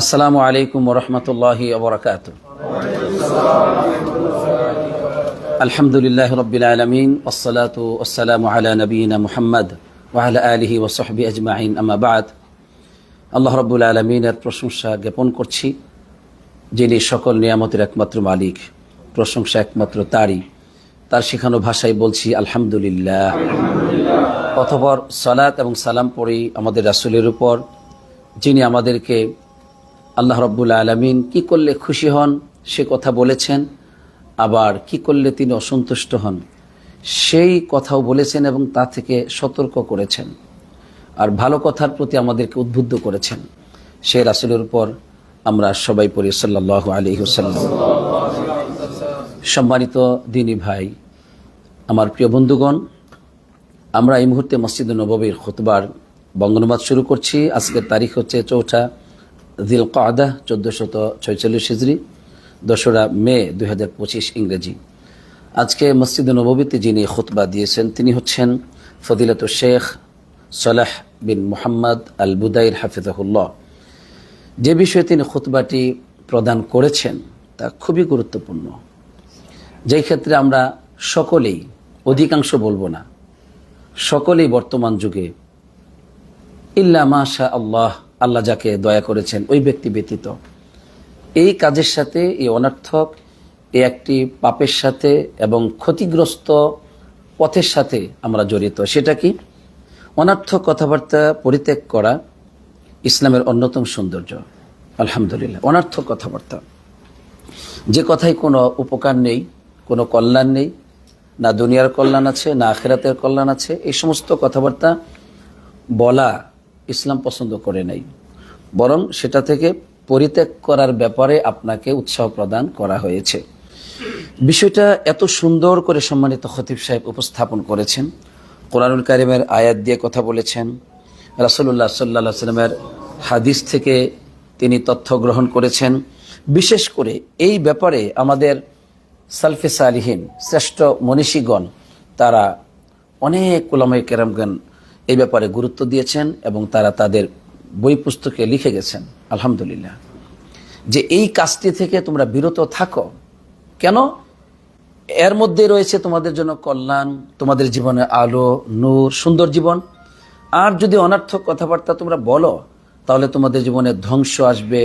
আসসালামু আলাইকুম রহমতুল্লাহ ওবরাকাত আলহামদুলিল্লাহ রবিল আলমিন ওসলাত ওসালাম আলা নবীনা মুহাম্মদ ওয়াহলা আলহি ওসহবি আজমাইন। আমাবাদ আল্লাহ রব্বুল আলমিনের প্রশংসা জ্ঞাপন করছি, যিনি সকল নিয়ামতের একমাত্র মালিক, প্রশংসা একমাত্র তারই। তার শেখানো ভাষায় বলছি, আলহামদুলিল্লাহ। অথবর সালাত এবং সালাম পড়ি আমাদের রাসুলের উপর, যিনি আমাদেরকে আল্লাহ রব্বুল আলমিন কি করলে খুশি হন? সে কথা বলেছেন। আবার কি করলে তিনি অসন্তুষ্ট হন? সেই কথাও বলেছেন এবং তা থেকে সতর্ক করেছেন। আর ভালো কথার প্রতি আমাদেরকে উদ্বুদ্ধ করেছেন। সেই রাসুলের উপর আমরা সবাই পড়ি সাল্লাহ আলী হুসাল্লাম সম্মানিত দিনী ভাই, আমার প্রিয় বন্ধুগণ, আমরা এই মুহূর্তে মসজিদ নববীর খুতবার বঙ্গনুবাদ শুরু করছি। আজকের তারিখ হচ্ছে চৌঠা দিল কাদা চোদ্দোশত ছয়চল্লিশ হিজড়ি দোসরা মে দুই হাজার পঁচিশ ইংরেজি। আজকে মসজিদ নববীতে যিনি খুতবা দিয়েছেন, তিনি হচ্ছেন ফদিলত শেখ সলাহ বিন মোহাম্মদ আল বুদাইর হাফিজাহুল্লাহ। যে বিষয়ে তিনি খুতবাটি প্রদান করেছেন, তা খুবই গুরুত্বপূর্ণ। যেই ক্ষেত্রে আমরা সকলেই, অধিকাংশ বলব না, সকলেই বর্তমান যুগে, ইল্লা মাশা আল্লাহ আল্লাহ যাকে দয়া করেছেন, ওই ব্যক্তি ব্যতীত। এই কাজের সাথে, এই অনার্থক এই একটি পাপের সাথে এবং ক্ষতিগ্রস্ত পথের সাথে আমরা জড়িত। সেটা কি? অনার্থক কথাবার্তা পরিত্যাগ করা ইসলামের অন্যতম সৌন্দর্য। আলহামদুলিল্লাহ, অনার্থক কথাবার্তা। যে কথায় কোনো উপকার নেই, কোনো কল্যাণ নেই, না দুনিয়ার কল্যাণ আছে, না আখেরাতের কল্যাণ আছে, এই সমস্ত কথাবার্তা বলা ইসলাম পছন্দ করে নাই। বরং সেটা থেকে পরিত্যাগ করার ব্যাপারে আপনাকে উৎসাহ প্রদান করা হয়েছে। বিষয়টা এত সুন্দর করে সম্মানিত খতিব সাহেব উপস্থাপন করেছেন। কোরআনুল কারিমের আয়াত দিয়ে কথা বলেছেন। রাসুল্লাহ সাল্লা সাল্লামের হাদিস থেকে তিনি তথ্য গ্রহণ করেছেন। বিশেষ করে এই ব্যাপারে আমাদের সালফে সালিহীন শ্রেষ্ঠ মনীষীগণ, তারা অনেক কুলামাই কেরামগান এই ব্যাপারে গুরুত্ব দিয়েছেন এবং তারা তাদের বই পুস্তকে লিখে গেছেন, আলহামদুলিল্লাহ। যে এই কাজটি থেকে তোমরা বিরত থাকো, কেন? এর মধ্যে রয়েছে তোমাদের জন্য কল্যাণ, তোমাদের জীবনে আলো, নূর, সুন্দর জীবন। আর যদি অনার্থক কথাবার্তা তোমরা বলো, তাহলে তোমাদের জীবনে ধ্বংস আসবে,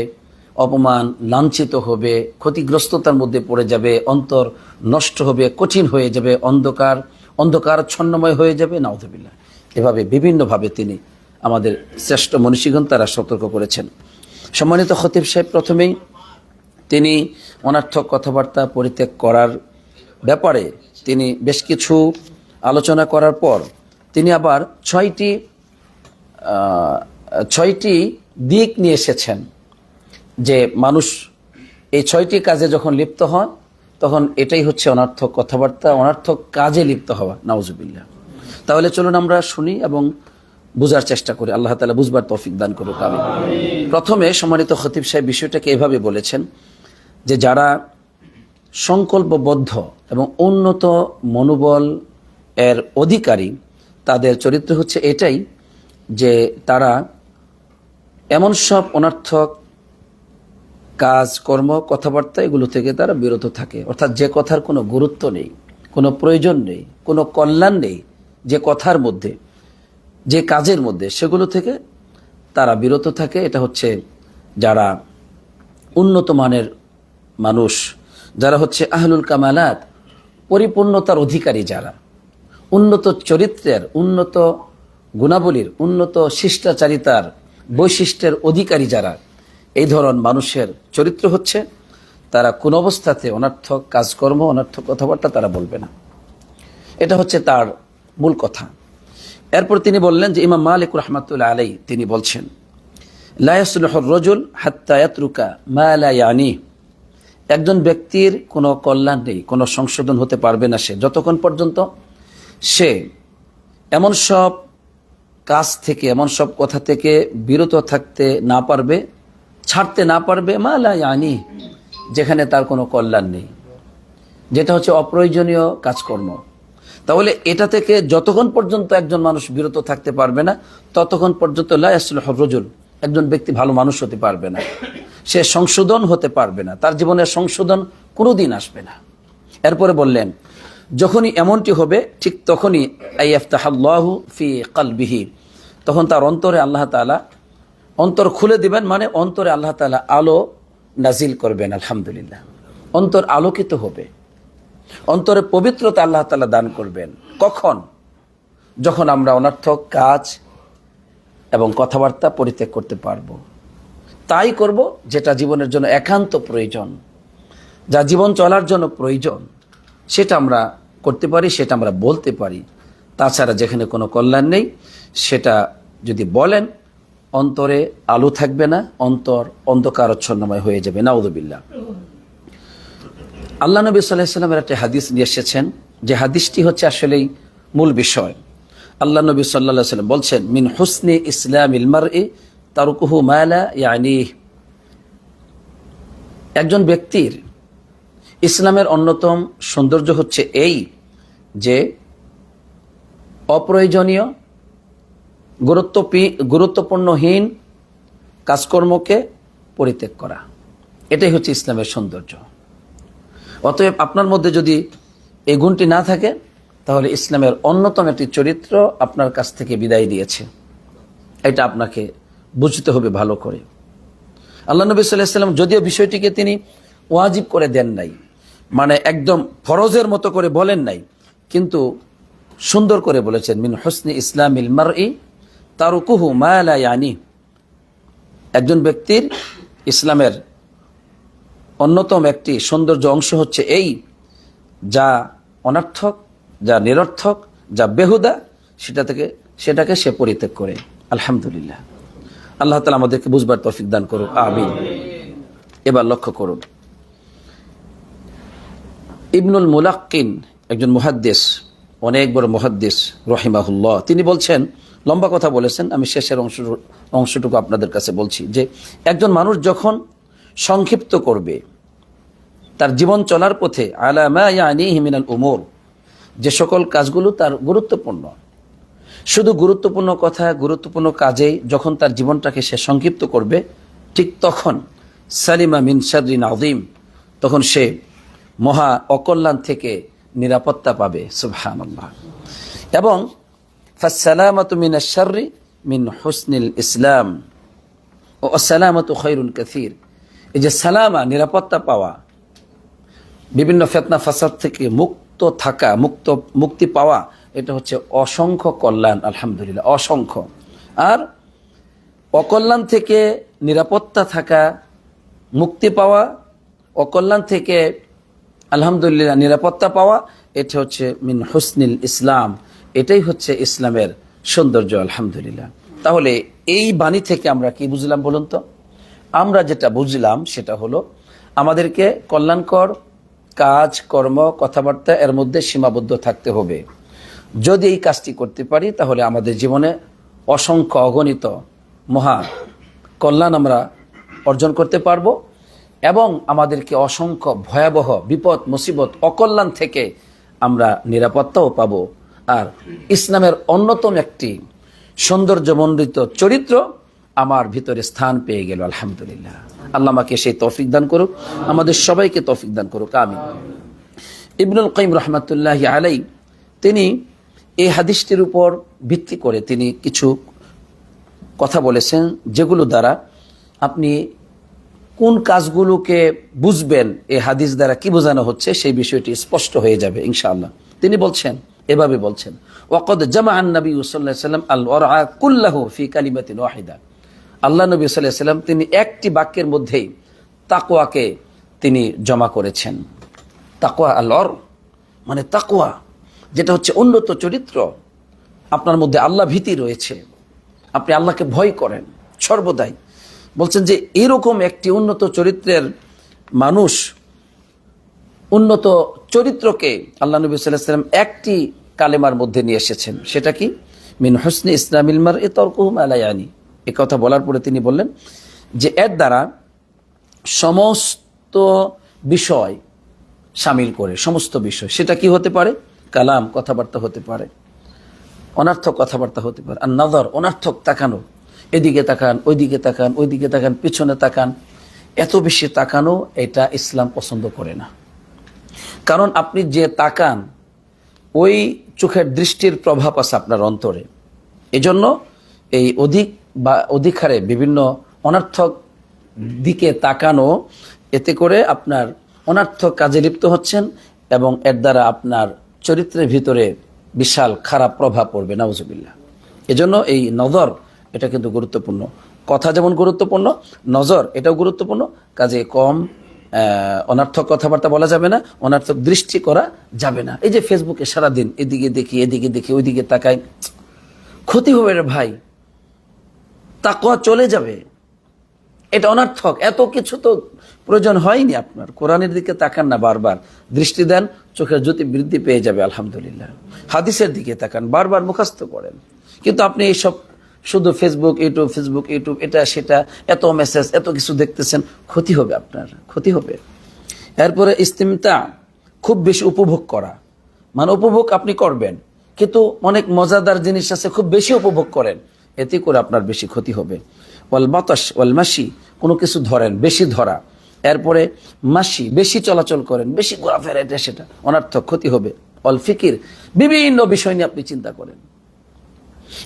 অপমান লাঞ্ছিত হবে, ক্ষতিগ্রস্ততার মধ্যে পড়ে যাবে, অন্তর নষ্ট হবে, কঠিন হয়ে যাবে, অন্ধকার অন্ধকার ছন্নময় হয়ে যাবে নাউদুবিল্লাহ এভাবে বিভিন্নভাবে তিনি আমাদের শ্রেষ্ঠ মনীষীগণ তারা সতর্ক করেছেন। সম্মানিত খতিব সাহেব, প্রথমেই তিনি অনার্থক কথাবার্তা পরিত্যাগ করার ব্যাপারে তিনি বেশ কিছু আলোচনা করার পর তিনি আবার ছয়টি ছয়টি দিক নিয়ে এসেছেন যে মানুষ এই ছয়টি কাজে যখন লিপ্ত হয় তখন এটাই হচ্ছে অনার্থক কথাবার্তা, অনার্থক কাজে লিপ্ত হওয়া, নাউজুবিল্লাহ। তাহলে চলুন আমরা শুনি এবং বুঝার চেষ্টা করি। আল্লাহ তালা বুঝবার তৌফিক দান করুক আমি প্রথমে সম্মানিত খতিব সাহেব বিষয়টাকে এভাবে বলেছেন যে যারা সংকল্পবদ্ধ এবং উন্নত মনোবল এর অধিকারী, তাদের চরিত্র হচ্ছে এটাই যে তারা এমন সব অনার্থক কাজ, কর্ম, কথাবার্তা এগুলো থেকে তারা বিরত থাকে। অর্থাৎ যে কথার কোনো গুরুত্ব নেই, কোনো প্রয়োজন নেই, কোনো কল্যাণ নেই যে কথার মধ্যে, যে কাজের মধ্যে, সেগুলো থেকে তারা বিরত থাকে। এটা হচ্ছে যারা উন্নত মানের মানুষ, যারা হচ্ছে আহলুল কামালাত, পরিপূর্ণতার অধিকারী যারা। উন্নত চরিত্রের, উন্নত গুণাবলীর, উন্নত শিষ্টাচারিতার বৈশিষ্ট্যের অধিকারী যারা, এই ধরন মানুষের চরিত্র হচ্ছে, তারা কোন অবস্থাতে অনার্থক কাজকর্ম, অনার্থক কথাবার্তা তারা বলবে না। এটা হচ্ছে তার মূল কথা। এরপর তিনি বললেন যে, ইমাম মালিক রহমাতুল্লাহ আলাই তিনি বলছেন রজুল হাত্তায়াতরুকা একজন ব্যক্তির কোনো কল্যাণ নেই, কোনো সংশোধন হতে পারবে না সে। যতক্ষণ পর্যন্ত সে এমন সব কাজ থেকে, এমন সব কথা থেকে বিরত থাকতে না পারবে, ছাড়তে না পারবে, মা লা ইয়ানি, যেখানে তার কোনো কল্যাণ নেই। যেটা হচ্ছে অপ্রয়োজনীয় কাজকর্ম। তাহলে এটা থেকে যতক্ষণ পর্যন্ত একজন মানুষ বিরত থাকতে পারবে না, ততক্ষণ পর্যন্ত রজুল, একজন ব্যক্তি ভালো মানুষ হতে পারবে না। সে সংশোধন হতে পারবে না, তার জীবনের সংশোধন কোনো দিন আসবে না। এরপরে বললেন, যখনই এমনটি হবে, ঠিক তখনই ফি কালবিহি, তখন তার অন্তরে আল্লাহ তাআলা অন্তর খুলে দিবেন মানে অন্তরে আল্লাহ তাআলা আলো নাজিল করবেন, আলহামদুলিল্লাহ। অন্তর আলোকিত হবে। অন্তরে পবিত্রতা আল্লাহ তালা দান করবেন। কখন? যখন আমরা অনর্থক কাজ এবং কথাবার্তা পরিত্যাগ করতে পারব। তাই করব যেটা জীবনের জন্য একান্ত প্রয়োজন, যা জীবন চলার জন্য প্রয়োজন। সেটা আমরা করতে পারি, সেটা আমরা বলতে পারি। তাছাড়া যেখানে কোনো কল্যাণ নেই, সেটা যদি বলেন, অন্তরে আলো থাকবে না, অন্তর অন্ধকারচ্ছন্নময় হয়ে যাবে। নাউদুবিল্লাহ আল্লাহ নবী সাল্লাহ একটা হাদিস নিয়ে এসেছেন, যে হাদিসটি হচ্ছে আসলেই মূল বিষয়। আল্লাহ নবী সাল্লাহ সাল্লাম বলছেন, মিন হুসনে ইসলাম ইলমার এ তারুকুহু মায়ালা ইয়ানি একজন ব্যক্তির ইসলামের অন্যতম সৌন্দর্য হচ্ছে এই যে অপ্রয়োজনীয় গুরুত্ব গুরুত্বপূর্ণহীন কাজকর্মকে পরিত্যাগ করা। এটাই হচ্ছে ইসলামের সৌন্দর্য। অতএব আপনার মধ্যে যদি এই গুণটি না থাকে, তাহলে ইসলামের অন্যতম একটি চরিত্র আপনার কাছ থেকে বিদায় দিয়েছে। এটা আপনাকে বুঝতে হবে ভালো করে। আল্লাহ নবী সাল্লাম যদিও বিষয়টিকে তিনি ওয়াজিব করে দেন নাই মানে একদম ফরজের মতো করে বলেন নাই, কিন্তু সুন্দর করে বলেছেন, মিন হোসনি ইসলাম ইলমার ই তারুকুহু মায়ালা ইয়ানি। একজন ব্যক্তির ইসলামের অন্যতম একটি সৌন্দর্য অংশ হচ্ছে এই, যা অনর্থক, যা নিরর্থক, যা বেহুদা, সেটা থেকে, সেটাকে সে পরিত্যাগ করে। আলহামদুলিল্লাহ। আল্লাহ তালা আমাদেরকে বুঝবার তৌফিক দান করুন আমিন। এবার লক্ষ্য করুন। ইবনুল মুলাক্কিন একজন মুহাদ্দেশ অনেক বড় মুহাদ্দেশ রহিমাহুল্লাহ। তিনি বলছেন, লম্বা কথা বলেছেন, আমি শেষের অংশ, অংশটুকু আপনাদের কাছে বলছি যে, একজন মানুষ যখন সংক্ষিপ্ত করবে তার জীবন চলার পথে আলামা উমর, যে সকল কাজগুলো তার গুরুত্বপূর্ণ। শুধু গুরুত্বপূর্ণ কথা, গুরুত্বপূর্ণ কাজে যখন তার জীবনটাকে সে সংক্ষিপ্ত করবে, ঠিক তখন সালিমা মিন শারিন আদিম তখন সে মহা অকল্যাণ থেকে নিরাপত্তা পাবে সুবহান এবং ফাসালামাত মিন শারি মিন হুসনিল ইসলাম, ও সালামত খৈরুল কাসির। এই যে সালামা, নিরাপত্তা পাওয়া বিভিন্ন ফেতনা ফাসাদ থেকে মুক্ত থাকা, মুক্ত, মুক্তি পাওয়া, এটা হচ্ছে অসংখ্য কল্যাণ, আলহামদুলিল্লাহ, অসংখ্য। আর অকল্যাণ থেকে নিরাপত্তা থাকা, মুক্তি পাওয়া, অকল্যাণ থেকে আলহামদুলিল্লাহ নিরাপত্তা পাওয়া, এটা হচ্ছে মিন হুসনিল ইসলাম। এটাই হচ্ছে ইসলামের সৌন্দর্য, আলহামদুলিল্লাহ। তাহলে এই বাণী থেকে আমরা কি বুঝলাম বলুন তো? আমরা যেটা বুঝলাম সেটা হলো, আমাদেরকে কল্যাণকর কাজ, কর্ম, কথাবার্তা এর মধ্যে সীমাবদ্ধ থাকতে হবে। যদি এই কাজটি করতে পারি, তাহলে আমাদের জীবনে অসংখ্য অগণিত মহা কল্যাণ আমরা অর্জন করতে পারব এবং আমাদেরকে অসংখ্য ভয়াবহ বিপদ, মুসিবত, অকল্যাণ থেকে আমরা নিরাপত্তাও পাবো। আর ইসলামের অন্যতম একটি সৌন্দর্যমণ্ডিত চরিত্র আমার ভিতরে স্থান পেয়ে গেল, আলহামদুলিল্লাহ। আল্লাহ আমাকে সেই তৌফিক দান করুক, আমাদের সবাইকে তৌফিক দান করুক আমি ইবনুল কাইম রহমতুল্লাহ আলাই তিনি এই হাদিসটির উপর ভিত্তি করে তিনি কিছু কথা বলেছেন, যেগুলো দ্বারা আপনি কোন কাজগুলোকে বুঝবেন, এই হাদিস দ্বারা কি বোঝানো হচ্ছে, সেই বিষয়টি স্পষ্ট হয়ে যাবে, ইনশাআল্লাহ। তিনি বলছেন, এভাবে বলছেন, ওয়াকদ জামা আন নবী সাল্লাহ সাল্লাম আল কুল্লাহ ফি কালিমাতিন ওয়াহিদা। আল্লাহ নবী সাল্লাম তিনি একটি বাক্যের মধ্যেই তাকোয়াকে তিনি জমা করেছেন। তাকোয়া আল মানে তাকোয়া যেটা হচ্ছে উন্নত চরিত্র। আপনার মধ্যে আল্লাহ ভীতি রয়েছে। আপনি আল্লাহকে ভয় করেন, সর্বদাই। বলছেন যে এরকম একটি উন্নত চরিত্রের মানুষ, উন্নত চরিত্রকে আল্লাহ নবী সাল্লাম একটি কালেমার মধ্যে নিয়ে এসেছেন। সেটা কি? মিন হোসনি ইসলাম ইলমার এ তর্কহুম আলায়ানি কথা বলার পরে তিনি বললেন যে এর দ্বারা সমস্ত বিষয় সামিল করে, সমস্ত বিষয়। সেটা কি হতে পারে? কালাম কথাবার্তা হতে পারে, অনার্থক কথাবার্তা হতে পারে, আর নজর, অনার্থক তাকানো। এদিকে তাকান, ওইদিকে তাকান ওইদিকে তাকান, পিছনে তাকান। এত বেশি তাকানো এটা ইসলাম পছন্দ করে না। কারণ আপনি যে তাকান, ওই চোখের দৃষ্টির প্রভাব আছে আপনার অন্তরে। এজন্য এই অধিক বা অধিকারে বিভিন্ন অনার্থক দিকে তাকানো, এতে করে আপনার অনার্থক কাজে লিপ্ত হচ্ছেন এবং এর দ্বারা আপনার চরিত্রের ভিতরে বিশাল খারাপ প্রভাব পড়বে, নাউজুবিল্লাহ। এজন্য এই নজর, এটা কিন্তু গুরুত্বপূর্ণ। কথা যেমন গুরুত্বপূর্ণ, নজর, এটাও গুরুত্বপূর্ণ। কাজে কম অনার্থক কথাবার্তা বলা যাবে না, অনার্থক দৃষ্টি করা যাবে না। এই যে ফেসবুকে সারাদিন এদিকে দেখি এদিকে দেখি, ওইদিকে তাকাই ক্ষতি হবে রে ভাই। তাকওয়া চলে যাবে। এটা অনার্থক। এত কিছু তো প্রয়োজন হয়নি আপনার। কোরআনের দিকে তাকান না বারবার। দৃষ্টি দেন, চোখের জ্যোতি বৃদ্ধি পেয়ে যাবে, আলহামদুলিল্লাহ। হাদিসের দিকে তাকান, বারবার মুখস্থ করেন। কিন্তু আপনি এইসব শুধু ফেসবুক ইউটিউব ফেসবুক ইউটিউব এটা, সেটা, এত মেসেজ এত কিছু দেখতেছেন, ক্ষতি হবে আপনার, ক্ষতি হবে। এরপরে ইস্তিমতা, খুব বেশি উপভোগ করা। মানে উপভোগ আপনি করবেন, কিন্তু অনেক মজাদার জিনিস আছে, খুব বেশি উপভোগ করেন। এতে করে আপনার বেশি ক্ষতি হবে। ওয়াল বাতাস, ওয়াল মাসি, কোনো কিছু ধরেন, বেশি ধরা। এরপরে মাসি, বেশি চলাচল করেন, বেশি ঘোরাফেরা, এটা সেটা, অনার্থক ক্ষতি হবে। অল ফিকির, বিভিন্ন বিষয় নিয়ে আপনি চিন্তা করেন।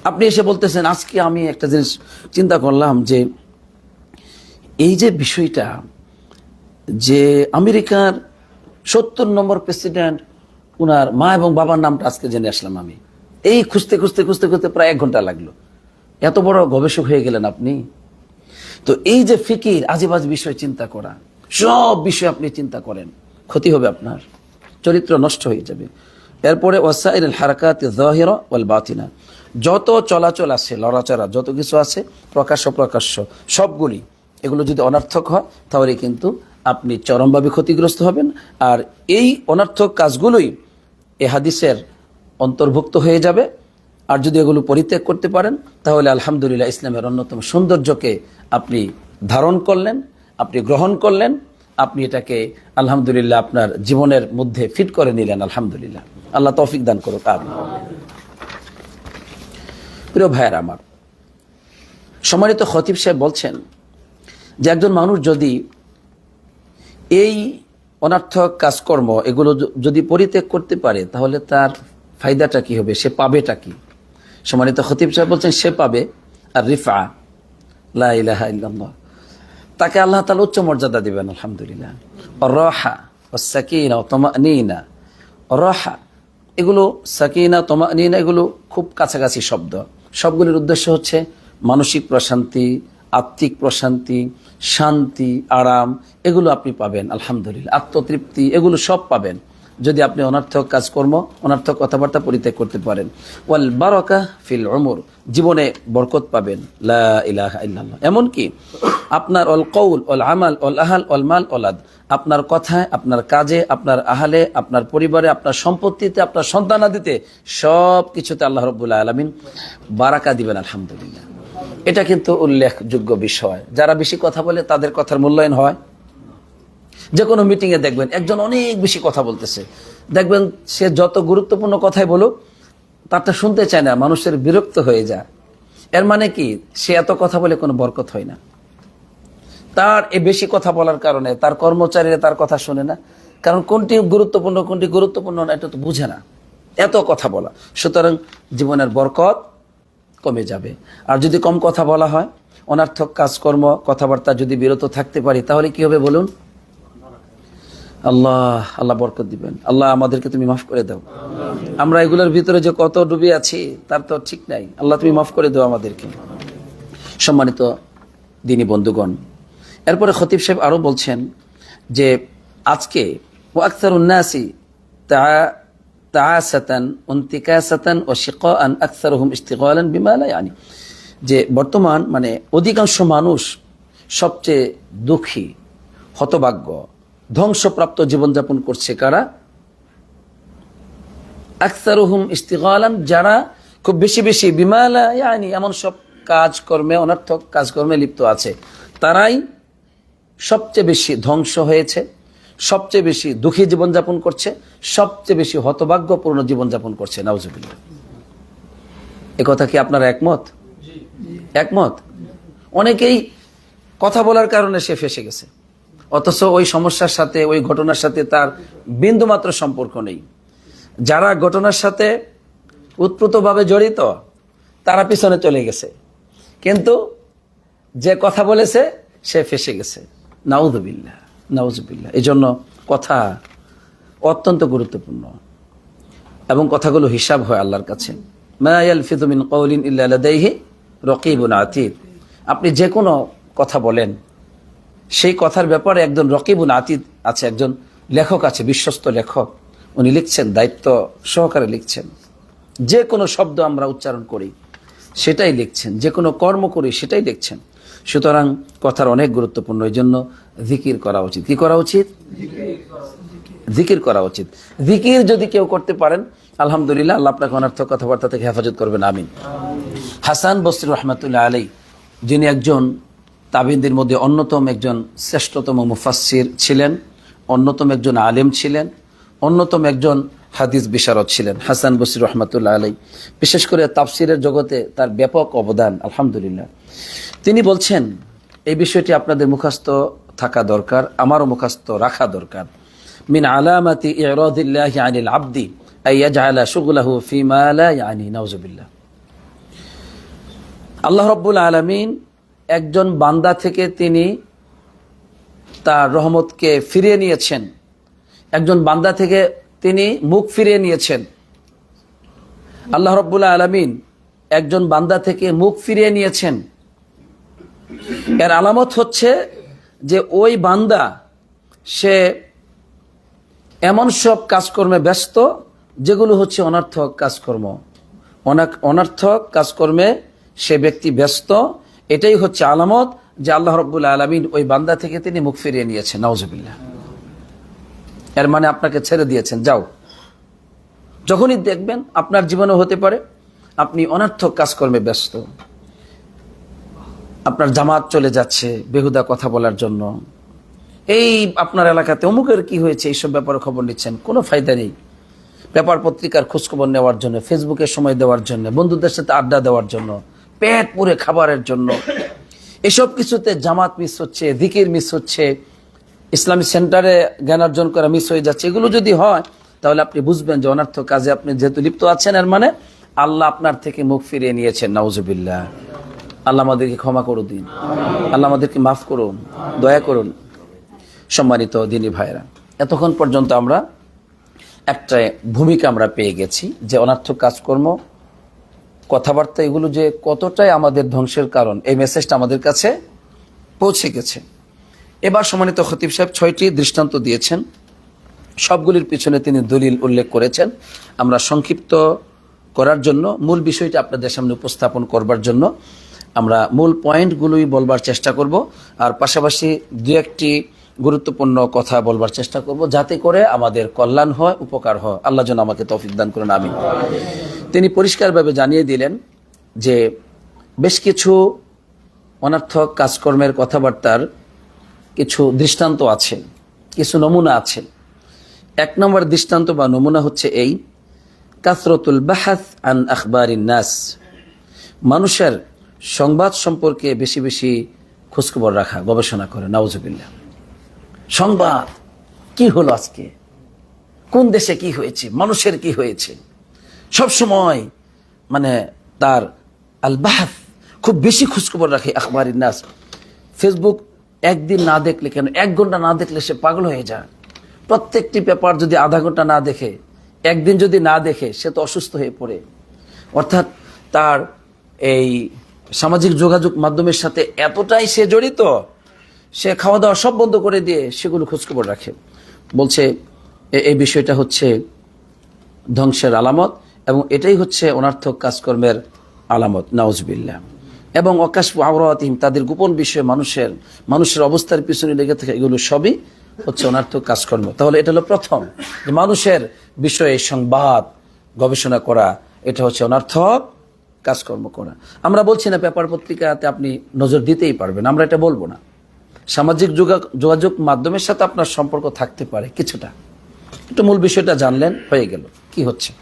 আপনি এসে বলতেছেন, আজকে আমি একটা জিনিস চিন্তা করলাম যে, এই যে বিষয়টা, যে আমেরিকার সত্তর নম্বর প্রেসিডেন্ট, উনার মা এবং বাবার নামটা আজকে জেনে আসলাম আমি। এই খুঁজতে খুঁজতে খুঁজতে খুঁজতে প্রায় এক ঘণ্টা লাগল। এত বড় গবেষক হয়ে গেলেন আপনি? তো এই যে ফিকির, আজেবাজ বিষয় চিন্তা করা, সব বিষয় আপনি চিন্তা করেন, ক্ষতি হবে আপনার। চরিত্র নষ্ট হয়ে যাবে। এরপরে ওয়াসাইল হারাকাত জহির ওয়াল বাতিনা। যত চলাচল আছে, লড়াচড়া, যত কিছু আছে প্রকাশ্য প্রকাশ্য, সবগুলি, এগুলো যদি অনার্থক হয়, তাহলে কিন্তু আপনি চরমভাবে ক্ষতিগ্রস্ত হবেন। আর এই অনার্থক কাজগুলোই এ হাদিসের অন্তর্ভুক্ত হয়ে যাবে। আর যদি এগুলো পরিত্যাগ করতে পারেন, তাহলে আলহামদুলিল্লাহ ইসলামের অন্যতম সৌন্দর্যকে আপনি ধারণ করলেন, আপনি গ্রহণ করলেন, আপনি এটাকে আলহামদুলিল্লাহ আপনার জীবনের মধ্যে ফিট করে নিলেন, আলহামদুলিল্লাহ। আল্লাহ তৌফিক দান করুক আমি প্রিয় ভাইয়ের আমার, সম্মানিত খতিব সাহেব বলছেন যে একজন মানুষ যদি এই অনার্থক কাজকর্ম, এগুলো যদি পরিত্যাগ করতে পারে, তাহলে তার ফায়দাটা কি হবে? সে পাবেটা কি? সম্মানিত খতিব সাহেব বলছেন, সে পাবে আর রিফা লা ইলাহা ইল্লাল্লাহ। তাকে আল্লাহ তাআলা উচ্চ মর্যাদা দিবেন, আলহামদুলিল্লাহ। রহা ও সাকিনা তমানিনা রহা এগুলো সাকিনা তমানিনা এগুলো খুব কাছাকাছি শব্দ। সবগুলির উদ্দেশ্য হচ্ছে মানসিক প্রশান্তি, আত্মিক প্রশান্তি, শান্তি, আরাম, এগুলো আপনি পাবেন, আলহামদুলিল্লাহ। আত্মতৃপ্তি, এগুলো সব পাবেন। যদি আপনি অনর্থক কাজকর্ম, অনার্থক কথাবার্তা পরিত্যাগ করতে পারেন। ওয়াল বারকা ফিল অমর জীবনে বরকত পাবেন। ইলাহা ইল্লাল্লাহ। এমনকি আপনার অল কৌল অল আমাল, অল আহাল, অল মাল অলাদ আপনার কথায়, আপনার কাজে, আপনার আহালে, আপনার পরিবারে, আপনার সম্পত্তিতে, আপনার সন্তানাদিতে সব কিছুতে আল্লাহ রব্বুল্লাহ আলমিন বারাকা দিবেন, আলহামদুলিল্লাহ। এটা কিন্তু উল্লেখযোগ্য বিষয়। যারা বেশি কথা বলে তাদের কথার মূল্যায়ন হয়। যে কোনো মিটিংয়ে দেখবেন, একজন অনেক বেশি কথা বলতেছে। দেখবেন সে যত গুরুত্বপূর্ণ কথাই বলুক, তারটা শুনতে চায় না, মানুষের বিরক্ত হয়ে যায়। এর মানে কি? সে এত কথা বলে কোনো বরকত হয় না। তার এ বেশি কথা বলার কারণে, তার কর্মচারীরা তার কথা শোনে না। কারণ কোনটি গুরুত্বপূর্ণ কোনটি গুরুত্বপূর্ণ না, এটা তো বুঝে না। এত কথা বলা। সুতরাং জীবনের বরকত কমে যাবে। আর যদি কম কথা বলা হয়, অনার্থক কাজকর্ম, কথাবার্তা যদি বিরত থাকতে পারি, তাহলে কি হবে বলুন? আল্লাহ আল্লাহ বরকত দিবেন। আল্লাহ আমাদেরকে তুমি মাফ করে দাও। আমরা এগুলোর ভিতরে যে কত ডুবে আছি, তার তো ঠিক নাই। আল্লাহ তুমি মাফ করে দাও আমাদেরকে। সম্মানিত দিনী বন্ধুগণ, এরপরে খতিব সাহেব আরও বলছেন যে, আজকে ও আক্তার উন্নাসি তা ও যে বর্তমান মানে অধিকাংশ মানুষ সবচেয়ে দুঃখী, হতভাগ্য ধ্বংসপ্রাপ্ত জীবনযাপন করছে কারা? আকসারুহুম ইস্তিগালান যারা খুব বেশি বেশি বিমালা ইয়ানি এমন সব কাজকর্মে অনর্থক কাজকর্মে লিপ্ত আছে তারাই সবচেয়ে বেশি ধ্বংস হয়েছে সবচেয়ে বেশি দুঃখী জীবনযাপন করছে সবচেয়ে বেশি হতভাগ্যপূর্ণ জীবনযাপন করছে নাউজুবিল্লাহ। এ কথা কি আপনারা একমত? একমত? অনেকেই কথা বলার কারণে সে ফেসে গেছে। অথচ ওই সমস্যার সাথে, ওই ঘটনার সাথে তার বিন্দুমাত্র সম্পর্ক নেই। যারা ঘটনার সাথে উৎপ্রুতভাবে জড়িত, তারা পিছনে চলে গেছে। কিন্তু যে কথা বলেছে, সে ফেসে গেছে। নাউজবিল্লা নাউজবিল্লা এই জন্য কথা অত্যন্ত গুরুত্বপূর্ণ। এবং কথাগুলো হিসাব হয় আল্লাহর কাছে। মায়াল ফিদুমিন কৌলিন ইল্লাহি রকিবুন আতিদ। আপনি যে কোনো কথা বলেন সেই কথার ব্যাপারে একজন রকিবুন আতিদ আছে, একজন লেখক আছে, বিশ্বস্ত লেখক। উনি লিখছেন, দায়িত্ব সহকারে লিখছেন। যে কোনো শব্দ আমরা উচ্চারণ করি, সেটাই লিখছেন। যে কোনো কর্ম করি, সেটাই লিখছেন। সুতরাং কথার অনেক গুরুত্বপূর্ণ, এই জন্য জিকির করা উচিত। কি করা উচিত? জিকির করা উচিত। জিকির যদি কেউ করতে পারেন, আলহামদুলিল্লাহ, আল্লাহ আপনাকে অনর্থক কথাবার্তা থেকে হেফাজত করবেন, আমিন। হাসান বসির রহমতুল্লাহ আলী যিনি একজন তাবিনদের মধ্যে অন্যতম একজন শ্রেষ্ঠতম মুফাসির ছিলেন, অন্যতম একজন আলেম ছিলেন, অন্যতম একজন হাদিস বিশারদ ছিলেন, হাসান বসির রহমতুল্লাহ আলী বিশেষ করে তাফসিরের জগতে তার ব্যাপক অবদান, আলহামদুলিল্লাহ। তিনি বলছেন, এই বিষয়টি আপনাদের মুখস্থ থাকা দরকার, আমারও মুখস্থ রাখা দরকার। মিন আলামাতি আনিল আল্লাহ রব্বুল আলমিন একজন বান্দা থেকে তিনি তার রহমতকে ফিরিয়ে নিয়েছেন। একজন বান্দা থেকে তিনি মুখ ফিরিয়ে নিয়েছেন। আল্লাহ রব্বুল আলমিন একজন বান্দা থেকে মুখ ফিরিয়ে নিয়েছেন। এর আলামত হচ্ছে যে ওই বান্দা, সে এমন সব কাজকর্মে ব্যস্ত যেগুলো হচ্ছে অনার্থক কাজকর্ম। অনর্থক কাজকর্মে সে ব্যক্তি ব্যস্ত এটাই হচ্ছে আলামত যে আল্লাহ রব্বুল আলমিন ওই বান্দা থেকে তিনি মুখ ফিরিয়ে নিয়েছেন নওজবিল্লা এর মানে আপনাকে ছেড়ে দিয়েছেন, যাও। যখনই দেখবেন আপনার জীবনে হতে পারে, আপনি অনার্থক কাজকর্মে ব্যস্ত। আপনার জামাত চলে যাচ্ছে বেহুদা কথা বলার জন্য। এই আপনার এলাকাতে অমুকের কি হয়েছে, এইসব ব্যাপারে খবর নিচ্ছেন? কোনো ফায়দা নেই। পেপার পত্রিকার খোঁজখবর নেওয়ার জন্য, ফেসবুকে সময় দেওয়ার জন্য, বন্ধুদের সাথে আড্ডা দেওয়ার জন্য পেট পুরে খাবারের জন্য। এসব কিছুতে জামাত মিস হচ্ছে দিকির মিস হচ্ছে, ইসলামী সেন্টারে জ্ঞান অর্জন করা মিস হয়ে যাচ্ছে। এগুলো যদি হয়, তাহলে আপনি বুঝবেন যে অনার্থ কাজে আপনি যেহেতু লিপ্ত আছেন, এর মানে আল্লাহ আপনার থেকে মুখ ফিরিয়ে নিয়েছেন। নাউজুবিল্লাহ। আল্লাহ আমাদেরকে ক্ষমা করো দিন। আল্লাহ আমাদেরকে মাফ করুন, দয়া করুন। সম্মানিত দিনী ভাইরা এতক্ষণ পর্যন্ত আমরা একটা ভূমিকা আমরা পেয়ে গেছি, যে অনার্থক কাজকর্ম কথাবার্তা এগুলো যে কতটাই আমাদের ধ্বংসের কারণ, এই মেসেজটা আমাদের কাছে পৌঁছে গেছে। এবার সম্মানিত খতিব সাহেব ছয়টি দৃষ্টান্ত দিয়েছেন। সবগুলির পিছনে তিনি দলিল উল্লেখ করেছেন। আমরা সংক্ষিপ্ত করার জন্য মূল বিষয়টি আপনাদের সামনে উপস্থাপন করবার জন্য আমরা মূল পয়েন্টগুলোই বলবার চেষ্টা করব। আর পাশাপাশি দু একটি গুরুত্বপূর্ণ কথা বলবার চেষ্টা করব, যাতে করে আমাদের কল্যাণ হয়, উপকার হয়। আল্লাহ যেন আমাকে তৌফিক দান করেন আমি তিনি পরিষ্কারভাবে জানিয়ে দিলেন যে বেশ কিছু অনার্থক কাজকর্মের কথাবার্তার কিছু দৃষ্টান্ত আছে, কিছু নমুনা আছে। এক নম্বর দৃষ্টান্ত বা নমুনা হচ্ছে এই, কাসরতুল বাহাস আন আখবরিন নাস। মানুষের সংবাদ সম্পর্কে বেশি বেশি খোঁজখবর রাখা, গবেষণা করে, নাউজুবিল্লাহ। সংবাদ, কি হলো আজকে? কোন দেশে কি হয়েছে? মানুষের কি হয়েছে? সব সময় মানে তার আল বাহাস খুব বেশি খোঁজখবর রাখে আখবরিন নাস। ফেসবুক একদিন না দেখলে কেন? এক ঘণ্টা না দেখলে সে পাগল হয়ে যায়। প্রত্যেকটি পেপার যদি আধা ঘণ্টা না দেখে, একদিন যদি না দেখে, সে তো অসুস্থ হয়ে পড়ে। অর্থাৎ তার এই সামাজিক যোগাযোগ মাধ্যমের সাথে এতটাই সে জড়িত সে খাওয়া দাওয়া সব বন্ধ করে দিয়ে সেগুলো খোঁজখবর রাখে। বলছে এই বিষয়টা হচ্ছে ধ্বংসের আলামত এবং এটাই হচ্ছে অনার্থক কাজকর্মের আলামত নাউজবিল্লা এবং অকাশ আওরাতিম তাদের গোপন বিষয়ে মানুষের মানুষের অবস্থার পিছনে লেগে থাকে, এগুলো সবই হচ্ছে অনার্থক কাজকর্ম। তাহলে এটা হলো প্রথম, যে মানুষের বিষয়ে সংবাদ গবেষণা করা, এটা হচ্ছে অনার্থক কাজকর্ম করা। আমরা বলছি না, পেপার পত্রিকাতে আপনি নজর দিতেই পারবেন, আমরা এটা বলব না। সামাজিক যোগা- যোগাযোগ মাধ্যমের সাথে আপনার সম্পর্ক থাকতে পারে কিছুটা। একটু মূল বিষয়টা জানলেন, হয়ে গেল। কি হচ্ছে?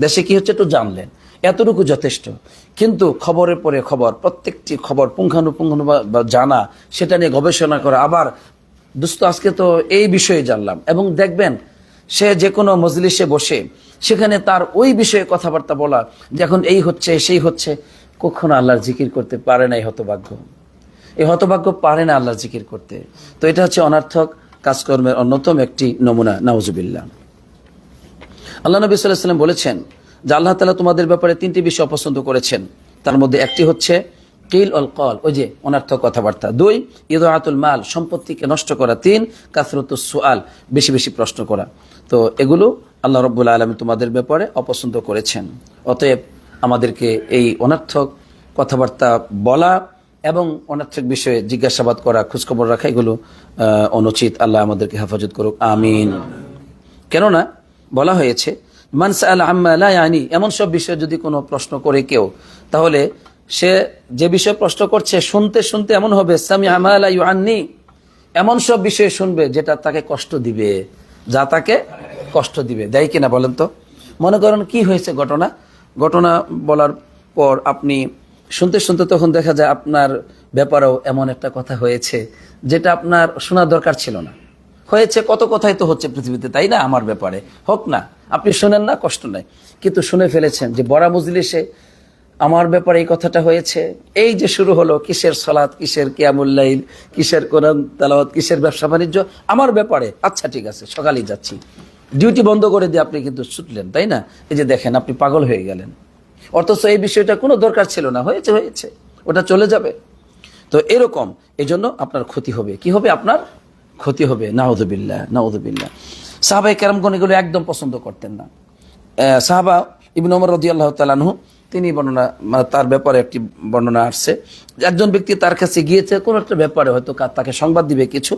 দেশে কি হচ্ছে একটু জানলেন। এতটুকু যথেষ্ট। কিন্তু খবরের পরে খবর, প্রত্যেকটি খবর পুঙ্খানুপুঙ্খানু বা- জানা, সেটা নিয়ে গবেষণা করা, আবার দোস্ত, আজকে তো এই বিষয়ে জানলাম। এবং দেখবেন, সে যে কোনো মজলিসে বসে, সেখানে তার ওই বিষয়ে কথাবার্তা বলা, যে এখন এই হচ্ছে, সেই হচ্ছে, কখনো আল্লাহর জিকির করতে পারে নাই হতভাগ্য। এই হতভাগ্য পারে না আল্লাহর জিকির করতে। তো এটা হচ্ছে অনার্থক কাজকর্মের অন্যতম একটি নমুনা, নাউজুবিল্লাহ। আল্লাহ নবী সাল্লাহ সাল্লাম বলেছেন যে আল্লাহ তালা তোমাদের ব্যাপারে তিনটি বিষয় অপছন্দ করেছেন। তার মধ্যে একটি হচ্ছে কিল অল কল, ওই যে অনার্থক কথাবার্তা। দুই ইদাতুল মাল, সম্পত্তিকে নষ্ট করা। তিন কাসরত সুআল, বেশি বেশি প্রশ্ন করা। তো এগুলো আল্লাহ রব্বুল আলমী তোমাদের ব্যাপারে অপছন্দ করেছেন। অতএব আমাদেরকে এই অনার্থক কথাবার্তা বলা এবং অনর্থক বিষয়ে জিজ্ঞাসাবাদ করা, খোঁজখবর রাখা, এগুলো অনুচিত। আল্লাহ আমাদেরকে হেফাজত করুক। আমিন। কেননা, বলা হয়েছে মানসা আল আম্মা ইয়ানি এমন সব বিষয়ে যদি কোনো প্রশ্ন করে কেউ, তাহলে সে যে বিষয়ে প্রশ্ন করছে, শুনতে শুনতে এমন হবে সামি আমালা ইউআননি এমন সব বিষয়ে শুনবে যেটা তাকে কষ্ট দিবে, যা তাকে কষ্ট দিবে। দেয় কিনা বলেন তো? মনে করেন কি হয়েছে ঘটনা? ঘটনা বলার পর আপনি শুনতে শুনতে তখন দেখা যায় আপনার ব্যাপারেও এমন একটা কথা হয়েছে, যেটা আপনার শোনার দরকার ছিল না। হয়েছে কত কথাই তো হচ্ছে পৃথিবীতে, তাই না? আমার ব্যাপারে। হোক না, আপনি শোনেন না, কষ্ট নাই। কিন্তু শুনে ফেলেছেন যে বড়া মজলিসে আমার ব্যাপারে এই কথাটা হয়েছে। এই যে শুরু হলো, কিসের সলাৎ কিসের কিয়ামুল্লাইল কিসের কোরআন তালাওয়াত, কিসের ব্যবসা বাণিজ্য, আমার ব্যাপারে। আচ্ছা ঠিক আছে, সকালেই যাচ্ছি। ডিউটি বন্ধ করে দিয়ে আপনি কিন্তু ছুটলেন, তাই না? এই যে দেখেন, আপনি পাগল হয়ে গেলেন। অথচ এই বিষয়টা কোনো দরকার ছিল না, হয়েছে হয়েছে। ওটা চলে যাবে। তো এরকম এই জন্য আপনার ক্ষতি হবে। কি হবে আপনার? ক্ষতি হবে। নাউদুবিল্লাহ নাউদুবিল্লাহ সাহাবাই কেরামগণ এগুলো একদম পছন্দ করতেন না। সাহাবা ইবিন ওমর রদি আল্লাহ তালানহু তিনি বর্ণনা মানে তার ব্যাপারে একটি বর্ণনা আসছে। একজন ব্যক্তি তার কাছে গিয়েছে, কোনো একটা ব্যাপারে হয়তো তাকে সংবাদ দিবে কিছু।